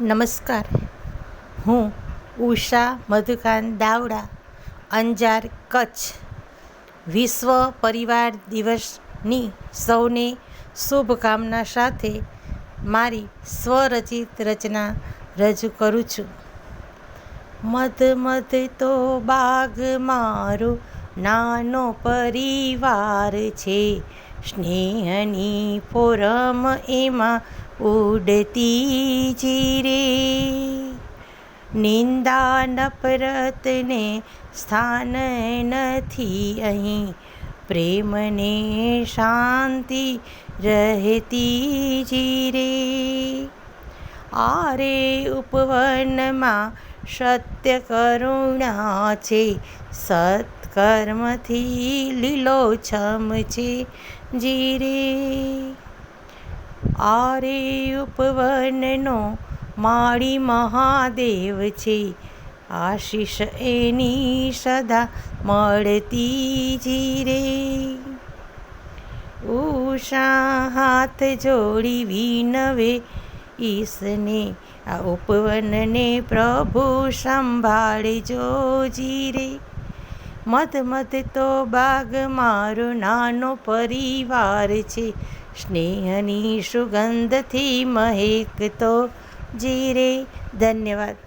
નમસ્કાર. હું ઉષા મધુકાંત દાવડા અંજાર કચ્છ. વિશ્વ પરિવાર દિવસની સૌને શુભકામના સાથે મારી સ્વરચિત રચના રજૂ કરું છું. મધ મધ તો બાગ મારો નાનો પરિવાર છે. સ્નેહની ફોરમ એમાં ઉડતી જીરે. નિંદા નફરતને સ્થાન નથી અહીં. પ્રેમને શાંતિ રહેતી જીરે. આરે ઉપવનમાં સત્ય કરુણા છે. સત્કર્મથી લીલોછમ છે જીરે. આરે ઉપવનનો માળી મહાદેવ છે. આશીષ એની સદા મળતી જીરે ઉષા હાથ જોડી વિનવે ઈસને, આ ઉપવનને પ્રભુ સંભાળજો જીરે મત મત તો બાગ મારો નાનો પરિવાર છે. સ્નેહની સુગંધથી મહેક તો જીરે. ધન્યવાદ.